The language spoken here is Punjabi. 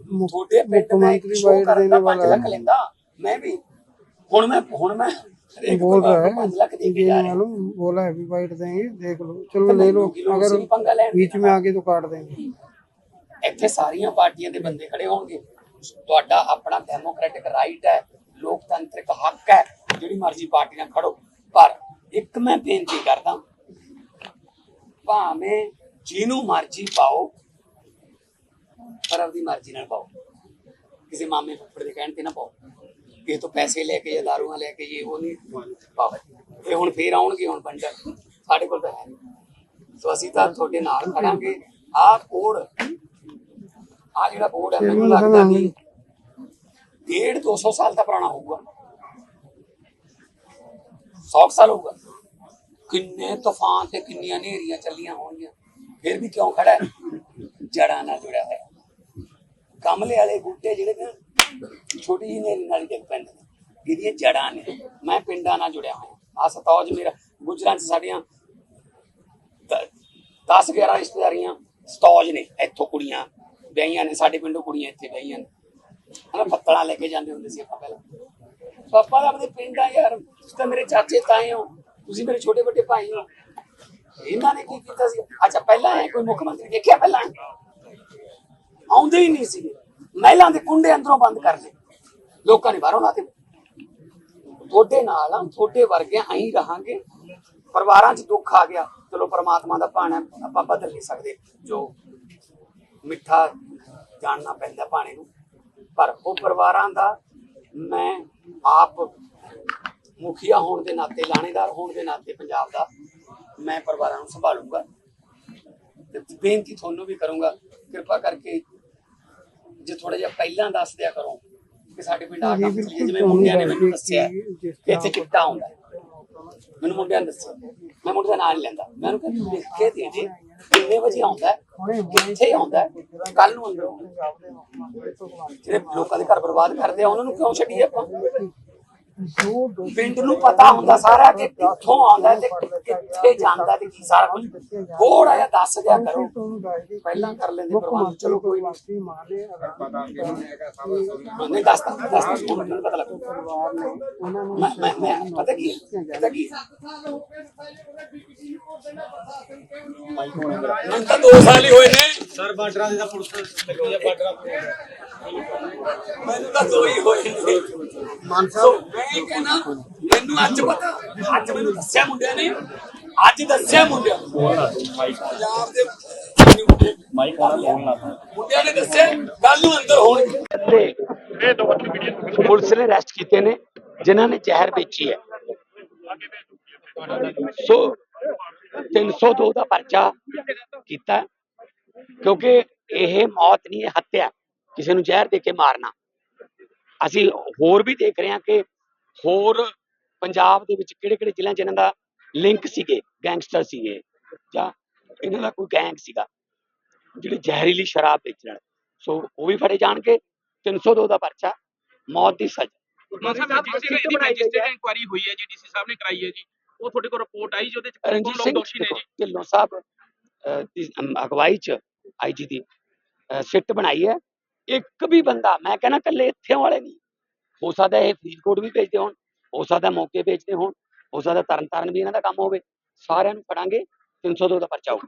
ਤੁਹਾਡੇ ਪਿੰਡ ਮੈਂ ਇੱਕ ਸ਼ੋਅ ਕਰਨ ਦਾ 5 ਲੱਖ ਲੈਂਦਾ ਮੈਂ ਵੀ। ਹੁਣ ਮੈਂ ਹੁਣ ਮੈਂ बोल रहा है ये मालूम बोला है वाइट देंगे देख लो चलो ले लो अगर बीच में आके तो काट देंगे ਇੱਥੇ ਸਾਰੀਆਂ ਪਾਰਟੀਆਂ ਦੇ ਬੰਦੇ ਖੜੇ ਹੋਣਗੇ। ਤੁਹਾਡਾ ਆਪਣਾ ਡੈਮੋਕ੍ਰੈਟਿਕ ਰਾਈਟ ਹੈ ਲੋਕਤੰਤਰਿਕ ਹੱਕ ਹੈ ਜਿਹੜੀ ਮਰਜ਼ੀ ਪਾਰਟੀ ਨਾਲ ਖੜੋ। ਪਰ ਇੱਕ ਮੈਂ ਬੇਨਤੀ ਕਰਦਾ ਭਾਵੇਂ ਜਿਹਨੂੰ ਮਰਜ਼ੀ ਪਾਓ ਪਰ ਆਪਦੀ ਮਰਜ਼ੀ ਨਾਲ ਪਾਓ। ਕਿਸੇ ਮਾਮੇ ਫੁੱਫੜ ਦੇ ਕਹਿਣ ਤੇ ਨਾ ਪਾਓ। ਕਿਸੇ ਤੋਂ ਪੈਸੇ ਲੈ ਕੇ ਜਾਂ ਦਾਰੂਆਂ ਲੈ ਕੇ ਇਹ ਉਹ ਨਹੀਂ ਪਾਓ ਇਹ ਹੁਣ ਫੇਰ ਆਉਣਗੇ ਹੁਣ ਬੰਡਲ ਸਾਡੇ ਕੋਲ ਤਾਂ ਹੈ ਨਹੀਂ। ਸੋ ਅਸੀਂ ਤਾਂ ਤੁਹਾਡੇ ਨਾਲ ਖੜਾਂਗੇ। ਆਹ ਕੋਡ ਆ ਜਿਹੜਾ ਬੋਰਡ ਹੈ ਮੈਨੂੰ ਲੱਗਦਾ ਕਿ ਡੇਢ 200 ਸਾਲ ਦਾ ਪੁਰਾਣਾ ਹੋਊਗਾ। 100 ਸਾਲ ਹੋਊਗਾ। ਕਿੰਨੇ ਤੂਫਾਨ ਤੇ ਕਿੰਨੀਆਂ ਹਨੇਰੀਆਂ ਚੱਲੀਆਂ ਹੋਣਗੀਆਂ। ਫਿਰ ਵੀ ਕਿਉਂ ਖੜਾ ਹੈ? ਜੜਾਂ ਨਾਲ ਜੁੜਿਆ ਹੈ ਕਮਲੇ ਵਾਲੇ ਬੂਟੇ ਜਿਹੜੇ ਨੇ, ਛੋਟੀ ਜਿਹੀ ਹਨੇਰੀ ਨਾਲ ਹੀ ਡਿੱਗ ਪੈਂਦੇ ਨੇ ਜਿਹਦੀਆਂ ਜੜਾਂ ਨੇ। ਮੈਂ ਪਿੰਡਾਂ ਨਾਲ ਜੁੜਿਆ ਹੋਇਆ। ਆ ਸਤੌਜ ਮੇਰਾ, ਗੁਜਰਾਂ ਚ ਸਾਡੀਆਂ 10 11 ਰਿਸ਼ਤੇਦਾਰੀਆਂ ਸਤੌਜ ਨੇ, ਇੱਥੋਂ ਕੁੜੀਆਂ ਵਿਆਹੀਆਂ ਨੇ, ਸਾਡੇ ਪਿੰਡੋਂ ਕੁੜੀਆਂ ਇੱਥੇ ਵਿਆਹੀਆਂ ਨੇ। ਹਨਾ, ਪੱਤਲਾਂ ਲੈ ਕੇ ਜਾਂਦੇ ਹੁੰਦੇ ਸੀ ਆਪਾਂ ਪਹਿਲਾਂ। ਪਾਪਾ ਦਾ ਆਪਣੇ ਪਿੰਡ ਆ ਯਾਰ, ਤੁਸੀਂ ਤਾਂ ਮੇਰੇ ਚਾਚੇ ਤਾਏ ਹੋ, ਤੁਸੀਂ ਮੇਰੇ ਛੋਟੇ ਵੱਡੇ ਭਾਈ ਹੋ। ਇਹਨਾਂ ਨੇ ਕੀ ਕੀਤਾ ਸੀ? ਅੱਛਾ, ਪਹਿਲਾਂ ਹੈ ਕੋਈ ਮੁੱਖ ਮੰਤਰੀ ਦੇਖਿਆ ਪਹਿਲਾਂ? ਆਉਂਦੇ ਹੀ ਨਹੀਂ ਸੀ ਮਹਿਲਾਂ ਦੇ ਕੁੰਡੇ ਅੰਦਰੋਂ ਬੰਦ ਕਰ ਲਏ। ਲੋਕਾਂ ਨੇ ਬਾਹਰੋਂ ਲਾਤੇ ਤੁਹਾਡੇ ਨਾਲ ਆ, ਤੁਹਾਡੇ ਵਰਗੇ ਅਸੀਂ ਰਹਾਂਗੇ। ਪਰਿਵਾਰਾਂ 'ਚ ਦੁੱਖ ਆ ਗਿਆ। ਚਲੋ ਪਰਮਾਤਮਾ ਦਾ ਭਾਣਾ ਆਪਾਂ ਬਦਲ ਨਹੀਂ ਸਕਦੇ। ਜੋ ਮਿੱਠਾ ਜਾਣਨਾ ਪੈਂਦਾ ਪਾਣੀ ਨੂੰ। ਪਰ ਉਹ ਪਰਿਵਾਰਾਂ ਦਾ ਮੈਂ ਆਪ ਮੁਖੀਆ ਹੋਣ ਦੇ ਨਾਤੇ, ਲਾਣੇਦਾਰ ਹੋਣ ਦੇ ਨਾਤੇ ਪੰਜਾਬ ਦਾ ਮੈਂ ਪਰਿਵਾਰਾਂ ਨੂੰ ਸੰਭਾਲੂਗਾ। ਤੇ ਬੇਨਤੀ ਤੁਹਾਨੂੰ ਵੀ ਕਰੂੰਗਾ, ਕਿਰਪਾ ਕਰਕੇ ਜੇ ਥੋੜਾ ਜਿਹਾ ਪਹਿਲਾਂ ਦੱਸ ਦਿਆ ਕਰੋ ਕਿ ਸਾਡੇ ਪਿੰਡ ਆ ਕੰਮ ਜਿਵੇਂ ਮੁੰਡਿਆਂ ਨੇ ਮੈਨੂੰ ਦੱਸਿਆ ਇੱਥੇ ਤਰ੍ਹਾਂ ਚਿੱਟਾ ਆਉਂਦਾ ਹੈ। ਮੈਨੂੰ ਮੁੰਡਿਆਂ ਨੇ ਦੱਸਿਆ। ਮੈਂ ਮੁੰਡੇ ਦਾ ਨਾਂ ਨਹੀਂ ਲੈਂਦਾ। ਮੈਂ ਉਹਨੂੰ ਕਹਿੰਦਾ ਲਿਖ ਕੇ ਦੇ ਦੇ। ਕਿੰਨੇ ਵਜੇ ਆਉਂਦਾ ਕਿੱਥੇ ਆਉਂਦਾ ਕੱਲ ਨੂੰ ਅੰਦਰ। ਜਿਹੜੇ ਲੋਕਾਂ ਦੇ ਘਰ ਬਰਬਾਦ ਕਰਦੇ ਆ ਉਹਨਾਂ ਨੂੰ ਕਿਉਂ ਛੱਡੀਏ ਆਪਾਂ? ਪਿੰਡ ਨੂੰ ਪਤਾ ਹੁੰਦਾ ਸਾਰਾ ਕਿ ਕਿੱਥੋਂ ਆਉਂਦਾ ਤੇ ਕਿੱਥੇ ਜਾਂਦਾ ਤੇ ਕੀ ਸਾਰਾ ਕੁਝ। ਥੋੜਾ ਜਿਹਾ ਦੱਸ ਦਿਆ ਕਰੋ। ਪਹਿਲਾਂ ਕਰ ਲੈਂਦੇ ਪ੍ਰਬੰਧ। ਚਲੋ ਕੋਈ ਨਹੀਂ। ਨਹੀਂ ਦੱਸਦਾ ਦੱਸਦਾ ਮੈਨੂੰ ਪਤਾ ਲੱਗੂ। ਮੈਂ ਪਤਾ ਕੀ? ਪਤਾ ਕੀ ਹੈ? ਮੈਨੂੰ ਤਾਂ 2 ਸਾਲ ਹੀ ਹੋਏ ਬਾਰਡਰਾਂ ਦੇ ਤਾਂ ਪੁਲਿਸ ਲੱਗੀ ਆ ਬਾਰਡਰਾਂ ਮੈਨੂੰ ਤਾਂ ਦੋ ਹੀ ਹੋਏ ਨੇ। ਸੋ ਮੈਂ ਕਹਿੰਦਾ ਮੈਨੂੰ ਅੱਜ ਪਤਾ ਅੱਜ ਮੈਨੂੰ ਦੱਸਿਆ ਮੁੰਡਿਆਂ ਨੇ ਅੱਜ ਦੱਸਿਆ ਮੁੰਡਿਆਂ ਪੰਜਾਬ ਦੇ ਮਾਈਕ ਮੁੰਡਿਆਂ ਨੇ ਦੱਸਿਆ ਕੱਲ ਨੂੰ ਅੰਦਰ ਹੋਣਗੇ। ਪੁਲਿਸ ਨੇ ਅਰੈਸਟ ਕੀਤੇ ਨੇ ਜਿਨ੍ਹਾਂ ਨੇ ਜ਼ਹਿਰ ਵੇਚੀ ਹੈ। ਸੋ 302 ਦਾ ਪਰਚਾ ਕੀਤਾ। ਕਿਉਂਕਿ ਇਹ ਮੌਤ ਨਹੀਂ ਹੈ ਹੱਤਿਆ ਕਿਸੇ ਨੂੰ ਜ਼ਹਿਰ ਦੇ ਕੇ ਮਾਰਨਾ। ਅਸੀਂ ਹੋਰ ਵੀ ਦੇਖ ਰਹੇ ਹਾਂ ਕਿ ਹੋਰ ਪੰਜਾਬ ਦੇ ਵਿੱਚ ਕਿਹੜੇ ਕਿਹੜੇ ਜ਼ਿਲ੍ਹਿਆਂ 'ਚ ਇਹਨਾਂ ਦਾ ਲਿੰਕ ਸੀਗੇ ਗੈਂਗਸਟਰ ਸੀਗੇ ਜਾਂ ਇਹਨਾਂ ਦਾ ਕੋਈ ਗੈਂਗ ਸੀਗਾ ਜਿਹੜੇ ਜ਼ਹਿਰੀਲੀ ਸ਼ਰਾਬ ਵੇਚਣ ਸੋ ਉਹ ਵੀ ਫੜੇ ਜਾਣਗੇ। 302 ਦਾ ਪਰਚਾ ਮੌਤ ਦੀ ਸਜ਼ਾ। ਇਨਕੁਆਇਰੀ ਹੋਈ ਹੈ ਜੀ ਡੀਸੀ ਸਾਹਿਬ ਨੇ ਕਰਾਈ ਹੈ ਜੀ ਉਹ ਤੁਹਾਡੇ ਕੋਲ ਰਿਪੋਰਟ ਆਈ ਜੀ ਉਹਦੇ ਚ ਢਿੱਲੋਂ ਸਾਹਿਬ ਦੀ ਅਗਵਾਈ ਚ ਆਈਜੀ ਦੀ ਸਿੱਟ ਬਣਾਈ ਹੈ। ਇੱਕ ਵੀ ਬੰਦਾ, ਮੈਂ ਕਹਿੰਦਾ ਕੱਲੇ ਇੱਥੇ ਵਾਲੇ ਨਹੀਂ। ਹੋ ਸਕਦਾ ਇਹ ਫਰੀਦਕੋਟ ਵੀ ਭੇਜਦੇ ਹੋਣ, ਹੋ ਸਕਦਾ ਮੌਕੇ ਭੇਜਦੇ ਹੋਣ, ਹੋ ਸਕਦਾ ਤਰਨ ਤਾਰਨ ਵੀ ਇਹਨਾਂ ਦਾ ਕੰਮ ਹੋਵੇ। ਸਾਰਿਆਂ ਨੂੰ ਫੜਾਂਗੇ 302 ਦਾ ਪਰਚਾ ਹੋਊ